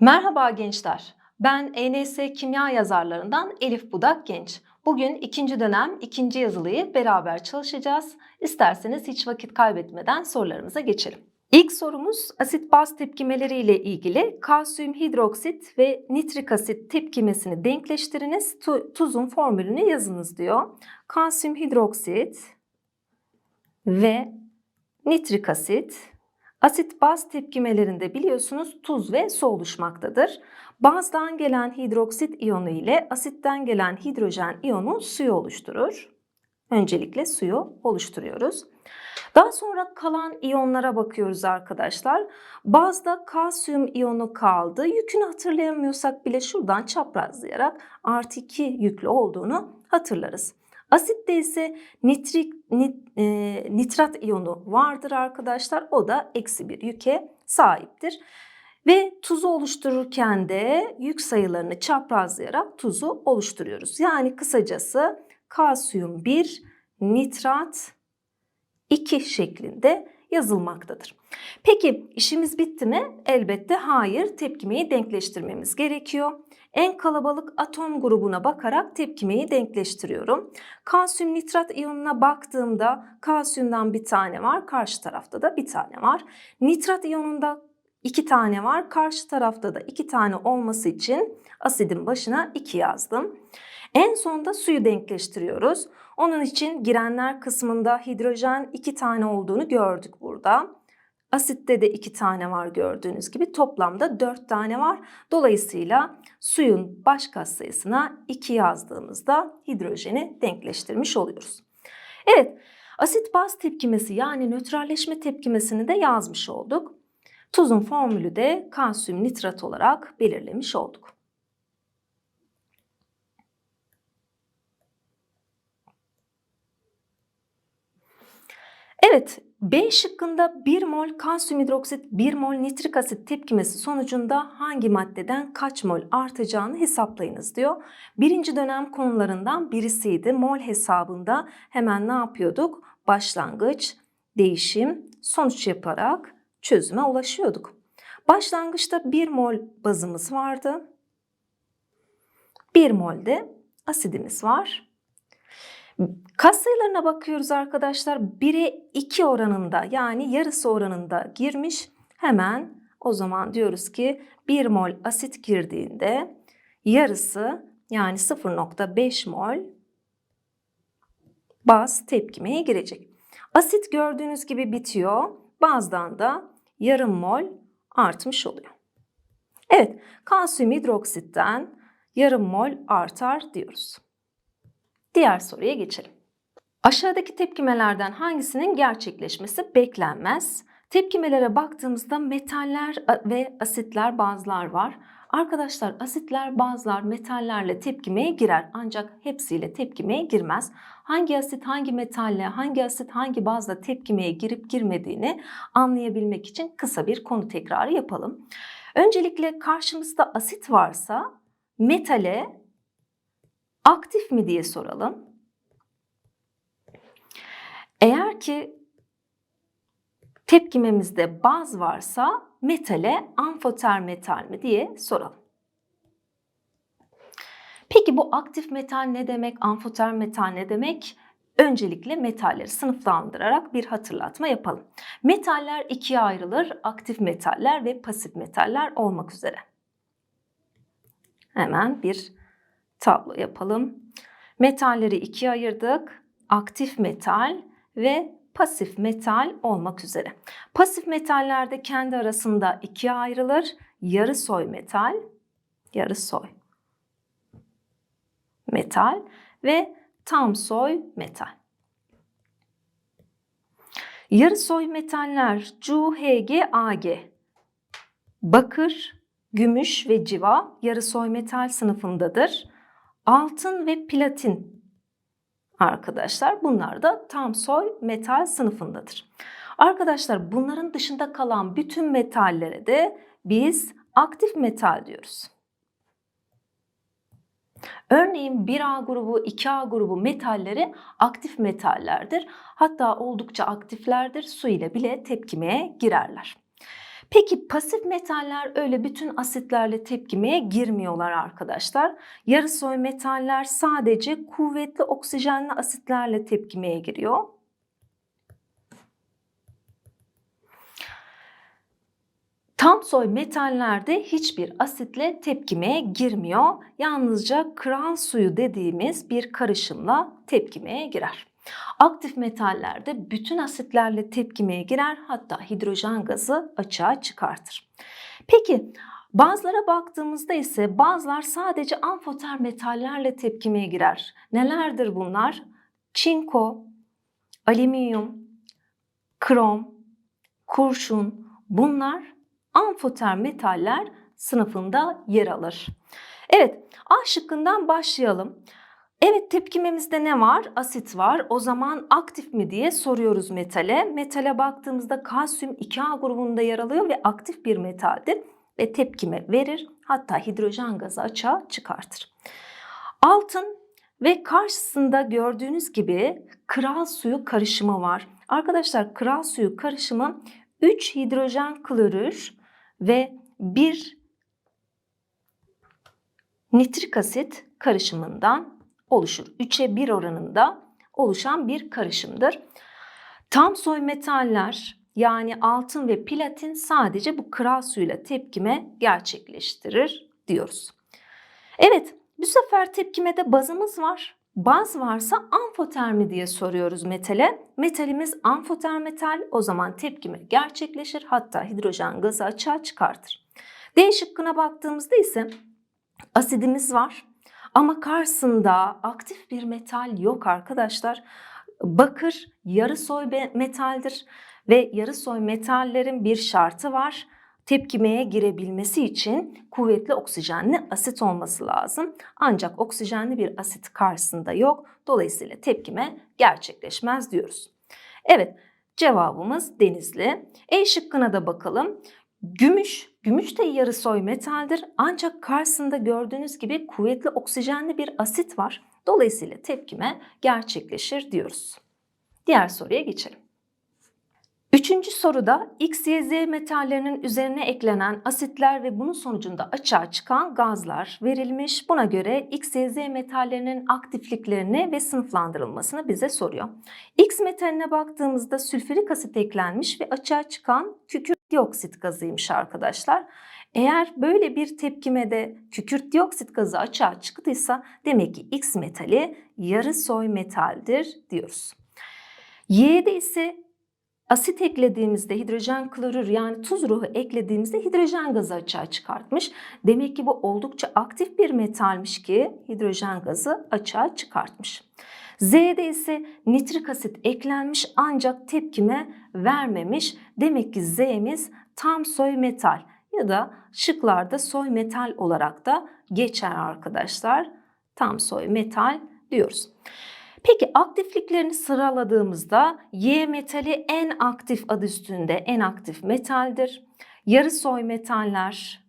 Merhaba gençler. Ben ENS Kimya yazarlarından Elif Budak Genç. Bugün ikinci dönem ikinci yazılıyı beraber çalışacağız. İsterseniz hiç vakit kaybetmeden sorularımıza geçelim. İlk sorumuz asit baz tepkimeleri ile ilgili kalsiyum hidroksit ve nitrik asit tepkimesini denkleştiriniz. Tu- tuzun formülünü yazınız diyor. Kalsiyum hidroksit ve nitrik asit Asit baz tepkimelerinde biliyorsunuz tuz ve su oluşmaktadır. Bazdan gelen hidroksit iyonu ile asitten gelen hidrojen iyonu suyu oluşturur. Öncelikle suyu oluşturuyoruz. Daha sonra kalan iyonlara bakıyoruz arkadaşlar. Bazda kalsiyum iyonu kaldı. Yükünü hatırlayamıyorsak bile şuradan çaprazlayarak artı 2 yüklü olduğunu hatırlarız. Asitte ise nitrik, nit, e, nitrat iyonu vardır arkadaşlar. O da eksi bir yüke sahiptir. Ve tuzu oluştururken de yük sayılarını çaprazlayarak tuzu oluşturuyoruz. Yani kısacası kalsiyum 1, nitrat 2 şeklinde yazılmaktadır. Peki işimiz bitti mi? Elbette hayır. Tepkimeyi denkleştirmemiz gerekiyor. En kalabalık atom grubuna bakarak tepkimeyi denkleştiriyorum. Kalsiyum nitrat iyonuna baktığımda kalsiyumdan bir tane var, karşı tarafta da bir tane var. Nitrat iyonunda iki tane var, karşı tarafta da iki tane olması için asidin başına 2 yazdım. En sonda suyu denkleştiriyoruz. Onun için girenler kısmında hidrojen iki tane olduğunu gördük burada. Asitte de iki tane var gördüğünüz gibi toplamda dört tane var. Dolayısıyla suyun baş katsayısına 2 yazdığımızda hidrojeni denkleştirmiş oluyoruz. Evet asit baz tepkimesi yani nötralleşme tepkimesini de yazmış olduk. Tuzun formülü de kalsiyum nitrat olarak belirlemiş olduk. Evet, B şıkkında 1 mol kalsiyum hidroksit 1 mol nitrik asit tepkimesi sonucunda hangi maddeden kaç mol artacağını hesaplayınız diyor. Birinci dönem konularından birisiydi. Mol hesabında hemen ne yapıyorduk? Başlangıç, değişim, sonuç yaparak çözüme ulaşıyorduk. Başlangıçta 1 mol bazımız vardı. 1 mol de asidimiz var. Kas sayılarına bakıyoruz arkadaşlar. 1'e 2 oranında yani yarısı oranında girmiş. Hemen o zaman diyoruz ki 1 mol asit girdiğinde yarısı yani 0.5 mol baz tepkimeye girecek. Asit gördüğünüz gibi bitiyor. Bazdan da yarım mol artmış oluyor. Evet, kalsiyum hidroksitten yarım mol artar diyoruz. Diğer soruya geçelim. Aşağıdaki tepkimelerden hangisinin gerçekleşmesi beklenmez? Tepkimelere baktığımızda metaller ve asitler bazlar var. Arkadaşlar asitler bazlar metallerle tepkimeye girer ancak hepsiyle tepkimeye girmez. Hangi asit hangi metalle, hangi asit hangi bazla tepkimeye girip girmediğini anlayabilmek için kısa bir konu tekrarı yapalım. Öncelikle karşımızda asit varsa metale aktif mi diye soralım. Eğer ki tepkimemizde baz varsa metale amfoter metal mi diye soralım. Peki bu aktif metal ne demek, amfoter metal ne demek? Öncelikle metalleri sınıflandırarak bir hatırlatma yapalım. Metaller ikiye ayrılır. Aktif metaller ve pasif metaller olmak üzere. Hemen bir tablo yapalım. Metalleri ikiye ayırdık. Aktif metal ve pasif metal olmak üzere. Pasif metallerde kendi arasında ikiye ayrılır. Yarı soy metal, yarı soy metal ve tam soy metal. Yarı soy metaller Cu, Hg, Ag. Bakır, gümüş ve civa yarı soy metal sınıfındadır. Altın ve platin arkadaşlar bunlar da tam soy metal sınıfındadır. Arkadaşlar bunların dışında kalan bütün metallere de biz aktif metal diyoruz. Örneğin 1A grubu, 2A grubu metalleri aktif metallerdir. Hatta oldukça aktiflerdir. Su ile bile tepkimeye girerler. Peki pasif metaller öyle bütün asitlerle tepkimeye girmiyorlar arkadaşlar. Yarısoy metaller sadece kuvvetli oksijenli asitlerle tepkimeye giriyor. Tam soy metallerde hiçbir asitle tepkimeye girmiyor. Yalnızca kral suyu dediğimiz bir karışımla tepkimeye girer. Aktif metallerde bütün asitlerle tepkimeye girer hatta hidrojen gazı açığa çıkartır. Peki bazılara baktığımızda ise bazılar sadece amfoter metallerle tepkimeye girer. Nelerdir bunlar? Çinko, alüminyum, krom, kurşun bunlar amfoter metaller sınıfında yer alır. Evet A şıkkından başlayalım. Evet tepkimemizde ne var? Asit var. O zaman aktif mi diye soruyoruz metale. Metale baktığımızda kalsiyum 2A grubunda yer alıyor ve aktif bir metaldir. Ve tepkime verir. Hatta hidrojen gazı açığa çıkartır. Altın ve karşısında gördüğünüz gibi kral suyu karışımı var. Arkadaşlar kral suyu karışımı 3 hidrojen klorür ve 1 nitrik asit karışımından oluşur. 3'e 1 oranında oluşan bir karışımdır. Tam soy metaller yani altın ve platin sadece bu kral suyuyla tepkime gerçekleştirir diyoruz. Evet bu sefer tepkimede bazımız var. Baz varsa amfotermi diye soruyoruz metale. Metalimiz amfoter metal o zaman tepkime gerçekleşir hatta hidrojen gazı açığa çıkartır. D şıkkına baktığımızda ise asidimiz var. Ama karşısında aktif bir metal yok arkadaşlar. Bakır yarı soy metaldir ve yarı soy metallerin bir şartı var. Tepkimeye girebilmesi için kuvvetli oksijenli asit olması lazım. Ancak oksijenli bir asit karşısında yok. Dolayısıyla tepkime gerçekleşmez diyoruz. Evet cevabımız denizli. E şıkkına da bakalım. Gümüş, gümüş de yarı soy metaldir ancak karşısında gördüğünüz gibi kuvvetli oksijenli bir asit var. Dolayısıyla tepkime gerçekleşir diyoruz. Diğer soruya geçelim. Üçüncü soruda X, Y, Z metallerinin üzerine eklenen asitler ve bunun sonucunda açığa çıkan gazlar verilmiş. Buna göre X, Y, Z metallerinin aktifliklerini ve sınıflandırılmasını bize soruyor. X metaline baktığımızda sülfürik asit eklenmiş ve açığa çıkan kükürt dioksit gazıymış arkadaşlar. Eğer böyle bir tepkimede kükürt dioksit gazı açığa çıktıysa demek ki X metali yarı soy metaldir diyoruz. Y'de ise Asit eklediğimizde hidrojen klorür yani tuz ruhu eklediğimizde hidrojen gazı açığa çıkartmış. Demek ki bu oldukça aktif bir metalmiş ki hidrojen gazı açığa çıkartmış. Z'de ise nitrik asit eklenmiş ancak tepkime vermemiş. Demek ki Z'miz tam soy metal ya da şıklarda soy metal olarak da geçer arkadaşlar. Tam soy metal diyoruz. Peki aktifliklerini sıraladığımızda Y metali en aktif adı üstünde en aktif metaldir. Yarı soy metaller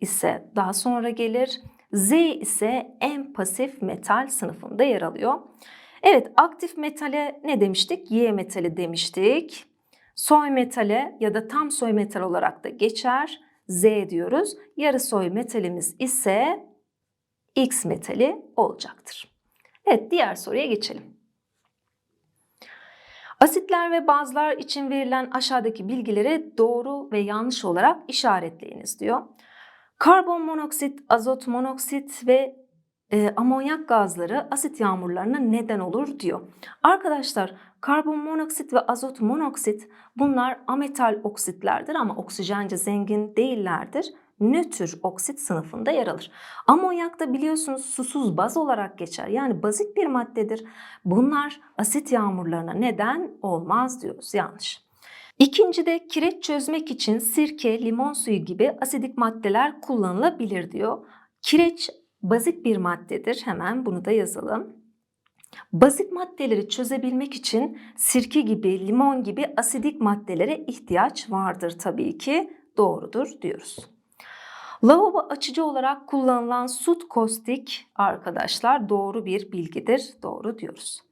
ise daha sonra gelir. Z ise en pasif metal sınıfında yer alıyor. Evet aktif metale ne demiştik? Y metali demiştik. Soy metale ya da tam soy metal olarak da geçer. Z diyoruz. Yarı soy metalimiz ise X metali olacaktır. Evet diğer soruya geçelim. Asitler ve bazlar için verilen aşağıdaki bilgileri doğru ve yanlış olarak işaretleyiniz diyor. Karbon monoksit, azot monoksit ve e, amonyak gazları asit yağmurlarına neden olur diyor. Arkadaşlar karbon monoksit ve azot monoksit bunlar ametal oksitlerdir ama oksijence zengin değillerdir nötr oksit sınıfında yer alır. Amonyak da biliyorsunuz susuz baz olarak geçer. Yani bazik bir maddedir. Bunlar asit yağmurlarına neden olmaz diyoruz. Yanlış. İkincide kireç çözmek için sirke, limon suyu gibi asidik maddeler kullanılabilir diyor. Kireç bazik bir maddedir. Hemen bunu da yazalım. Bazik maddeleri çözebilmek için sirke gibi, limon gibi asidik maddelere ihtiyaç vardır tabii ki. Doğrudur diyoruz. Lavabo açıcı olarak kullanılan sut kostik arkadaşlar doğru bir bilgidir. Doğru diyoruz.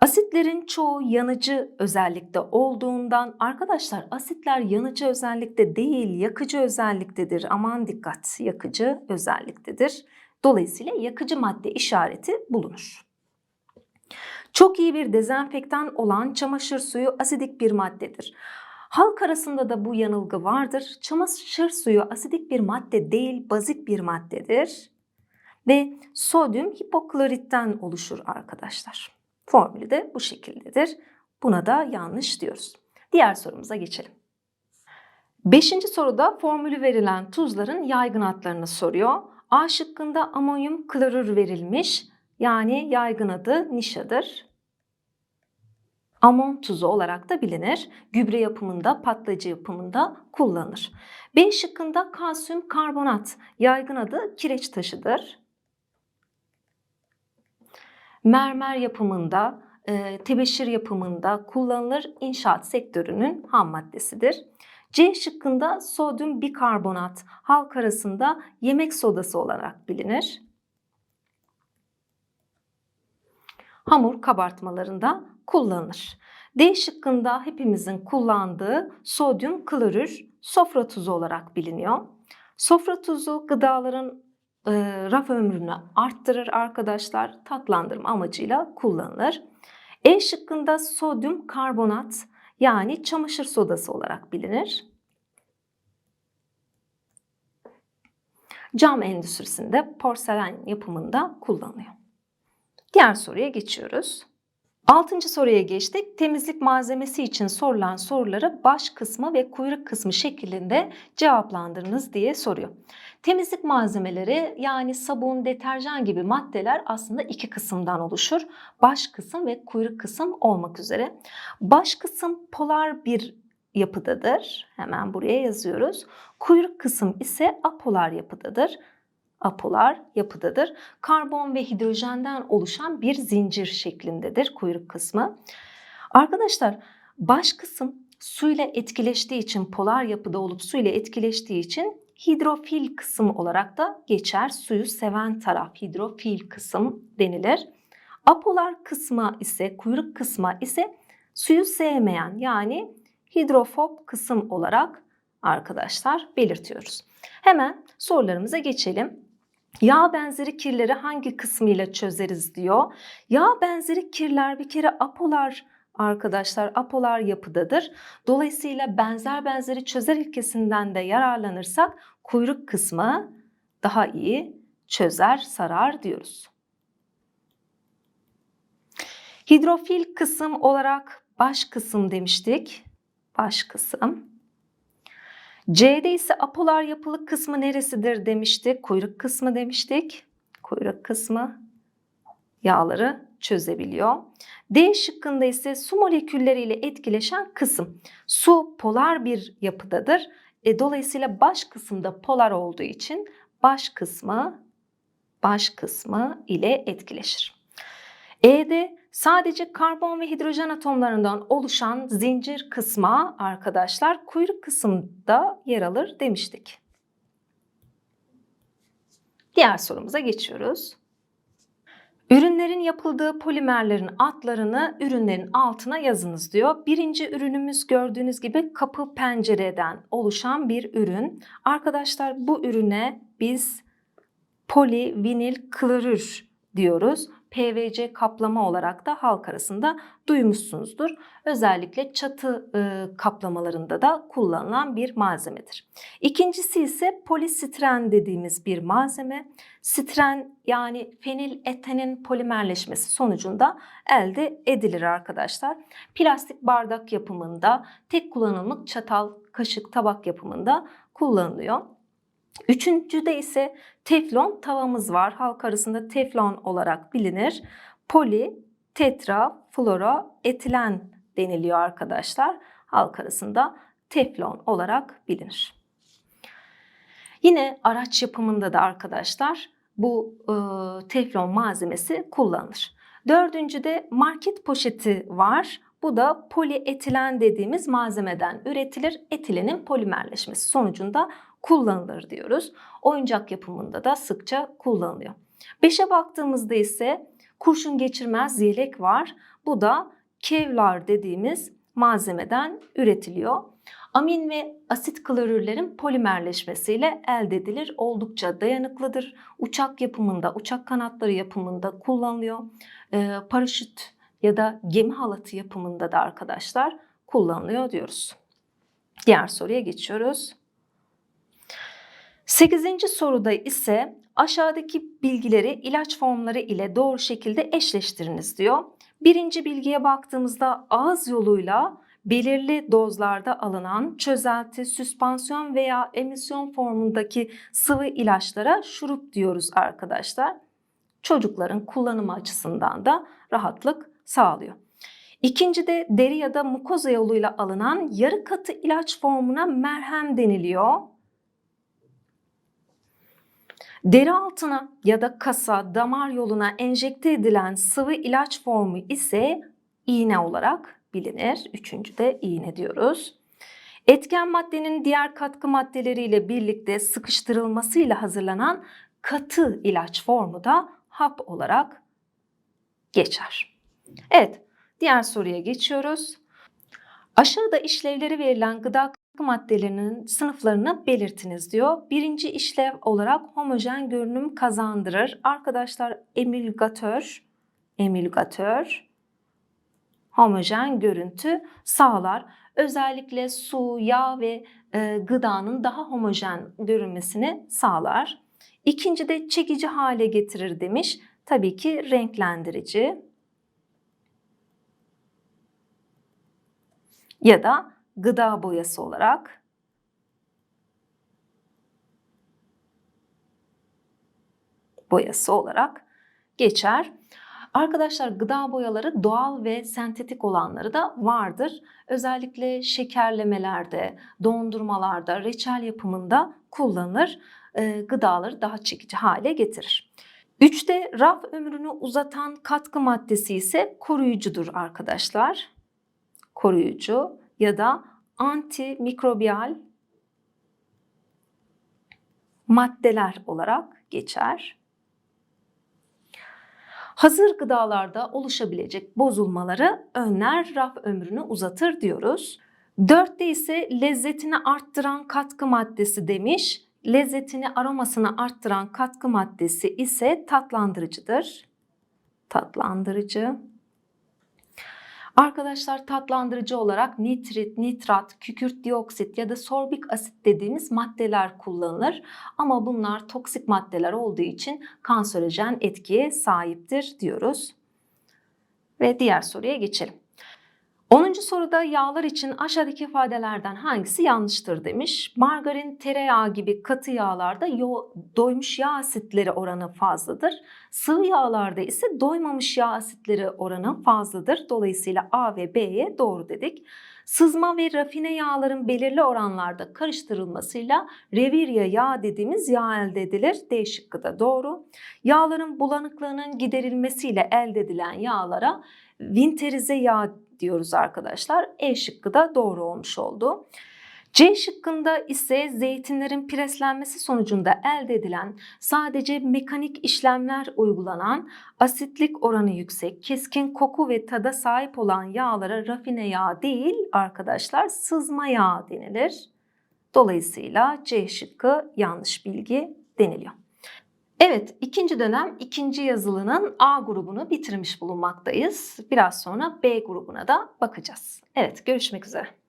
Asitlerin çoğu yanıcı özellikte olduğundan arkadaşlar asitler yanıcı özellikte değil yakıcı özelliktedir. Aman dikkat yakıcı özelliktedir. Dolayısıyla yakıcı madde işareti bulunur. Çok iyi bir dezenfektan olan çamaşır suyu asidik bir maddedir. Halk arasında da bu yanılgı vardır. Çamaşır suyu asidik bir madde değil, bazik bir maddedir. Ve sodyum hipokloritten oluşur arkadaşlar. Formülü de bu şekildedir. Buna da yanlış diyoruz. Diğer sorumuza geçelim. Beşinci soruda formülü verilen tuzların yaygın adlarını soruyor. A şıkkında amonyum klorür verilmiş. Yani yaygın adı nişadır. Amon tuzu olarak da bilinir. Gübre yapımında, patlayıcı yapımında kullanılır. B şıkkında kalsiyum karbonat. Yaygın adı kireç taşıdır. Mermer yapımında, e, tebeşir yapımında kullanılır. İnşaat sektörünün ham maddesidir. C şıkkında sodyum bikarbonat halk arasında yemek sodası olarak bilinir. Hamur kabartmalarında kullanılır. D şıkkında hepimizin kullandığı sodyum klorür sofra tuzu olarak biliniyor. Sofra tuzu gıdaların e, raf ömrünü arttırır arkadaşlar. Tatlandırma amacıyla kullanılır. E şıkkında sodyum karbonat yani çamaşır sodası olarak bilinir. Cam endüstrisinde porselen yapımında kullanılıyor. Diğer soruya geçiyoruz. Altıncı soruya geçtik. Temizlik malzemesi için sorulan soruları baş kısmı ve kuyruk kısmı şeklinde cevaplandırınız diye soruyor. Temizlik malzemeleri yani sabun, deterjan gibi maddeler aslında iki kısımdan oluşur. Baş kısım ve kuyruk kısım olmak üzere. Baş kısım polar bir yapıdadır. Hemen buraya yazıyoruz. Kuyruk kısım ise apolar yapıdadır apolar yapıdadır. Karbon ve hidrojenden oluşan bir zincir şeklindedir kuyruk kısmı. Arkadaşlar baş kısım suyla etkileştiği için polar yapıda olup suyla etkileştiği için hidrofil kısım olarak da geçer. Suyu seven taraf hidrofil kısım denilir. Apolar kısma ise kuyruk kısma ise suyu sevmeyen yani hidrofob kısım olarak arkadaşlar belirtiyoruz. Hemen sorularımıza geçelim. Yağ benzeri kirleri hangi kısmıyla çözeriz diyor. Yağ benzeri kirler bir kere apolar arkadaşlar apolar yapıdadır. Dolayısıyla benzer benzeri çözer ilkesinden de yararlanırsak kuyruk kısmı daha iyi çözer, sarar diyoruz. Hidrofil kısım olarak baş kısım demiştik. Baş kısım. C'de ise apolar yapılı kısmı neresidir demiştik. Kuyruk kısmı demiştik. Kuyruk kısmı yağları çözebiliyor. D şıkkında ise su molekülleriyle etkileşen kısım. Su polar bir yapıdadır. E, dolayısıyla baş kısımda polar olduğu için baş kısmı baş kısmı ile etkileşir. E'de sadece karbon ve hidrojen atomlarından oluşan zincir kısma arkadaşlar kuyruk kısımda yer alır demiştik. Diğer sorumuza geçiyoruz. Ürünlerin yapıldığı polimerlerin adlarını ürünlerin altına yazınız diyor. Birinci ürünümüz gördüğünüz gibi kapı pencereden oluşan bir ürün. Arkadaşlar bu ürüne biz polivinil klorür diyoruz. PVC kaplama olarak da halk arasında duymuşsunuzdur. Özellikle çatı e, kaplamalarında da kullanılan bir malzemedir. İkincisi ise polistren dediğimiz bir malzeme. Stren yani fenil etenin polimerleşmesi sonucunda elde edilir arkadaşlar. Plastik bardak yapımında, tek kullanımlık çatal, kaşık, tabak yapımında kullanılıyor. Üçüncüde ise teflon tavamız var. Halk arasında teflon olarak bilinir. Poli, tetra, flora, etilen deniliyor arkadaşlar. Halk arasında teflon olarak bilinir. Yine araç yapımında da arkadaşlar bu e, teflon malzemesi kullanılır. Dördüncüde market poşeti var. Bu da polietilen dediğimiz malzemeden üretilir. Etilenin polimerleşmesi sonucunda kullanılır diyoruz. Oyuncak yapımında da sıkça kullanılıyor. Beşe baktığımızda ise kurşun geçirmez yelek var. Bu da kevlar dediğimiz malzemeden üretiliyor. Amin ve asit klorürlerin polimerleşmesiyle elde edilir. Oldukça dayanıklıdır. Uçak yapımında, uçak kanatları yapımında kullanılıyor. Ee, paraşüt ya da gemi halatı yapımında da arkadaşlar kullanılıyor diyoruz. Diğer soruya geçiyoruz. Sekizinci soruda ise aşağıdaki bilgileri ilaç formları ile doğru şekilde eşleştiriniz diyor. Birinci bilgiye baktığımızda ağız yoluyla belirli dozlarda alınan çözelti, süspansiyon veya emisyon formundaki sıvı ilaçlara şurup diyoruz arkadaşlar. Çocukların kullanımı açısından da rahatlık sağlıyor. İkinci de deri ya da mukoza yoluyla alınan yarı katı ilaç formuna merhem deniliyor. Deri altına ya da kasa, damar yoluna enjekte edilen sıvı ilaç formu ise iğne olarak bilinir. Üçüncü de iğne diyoruz. Etken maddenin diğer katkı maddeleriyle birlikte sıkıştırılmasıyla hazırlanan katı ilaç formu da hap olarak geçer. Evet, diğer soruya geçiyoruz. Aşağıda işlevleri verilen gıda maddelerinin sınıflarını belirtiniz diyor. Birinci işlev olarak homojen görünüm kazandırır. Arkadaşlar emülgatör, emülgatör, homojen görüntü sağlar. Özellikle su, yağ ve e, gıdanın daha homojen görünmesini sağlar. İkinci de çekici hale getirir demiş. Tabii ki renklendirici. Ya da gıda boyası olarak boyası olarak geçer. Arkadaşlar gıda boyaları doğal ve sentetik olanları da vardır. Özellikle şekerlemelerde, dondurmalarda, reçel yapımında kullanılır. E, gıdaları daha çekici hale getirir. Üçte raf ömrünü uzatan katkı maddesi ise koruyucudur arkadaşlar. Koruyucu ya da antimikrobiyal maddeler olarak geçer. Hazır gıdalarda oluşabilecek bozulmaları önler, raf ömrünü uzatır diyoruz. Dörtte ise lezzetini arttıran katkı maddesi demiş. Lezzetini, aromasını arttıran katkı maddesi ise tatlandırıcıdır. Tatlandırıcı. Arkadaşlar tatlandırıcı olarak nitrit, nitrat, kükürt dioksit ya da sorbik asit dediğimiz maddeler kullanılır. Ama bunlar toksik maddeler olduğu için kanserojen etkiye sahiptir diyoruz. Ve diğer soruya geçelim. 10. soruda yağlar için aşağıdaki ifadelerden hangisi yanlıştır demiş. Margarin, tereyağı gibi katı yağlarda yo doymuş yağ asitleri oranı fazladır. Sıvı yağlarda ise doymamış yağ asitleri oranı fazladır. Dolayısıyla A ve B'ye doğru dedik. Sızma ve rafine yağların belirli oranlarda karıştırılmasıyla revirya yağ dediğimiz yağ elde edilir. D şıkkı da doğru. Yağların bulanıklığının giderilmesiyle elde edilen yağlara vinterize yağ diyoruz arkadaşlar. E şıkkı da doğru olmuş oldu. C şıkkında ise zeytinlerin preslenmesi sonucunda elde edilen sadece mekanik işlemler uygulanan asitlik oranı yüksek, keskin koku ve tada sahip olan yağlara rafine yağ değil arkadaşlar sızma yağ denilir. Dolayısıyla C şıkkı yanlış bilgi deniliyor. Evet, ikinci dönem ikinci yazılının A grubunu bitirmiş bulunmaktayız. Biraz sonra B grubuna da bakacağız. Evet, görüşmek üzere.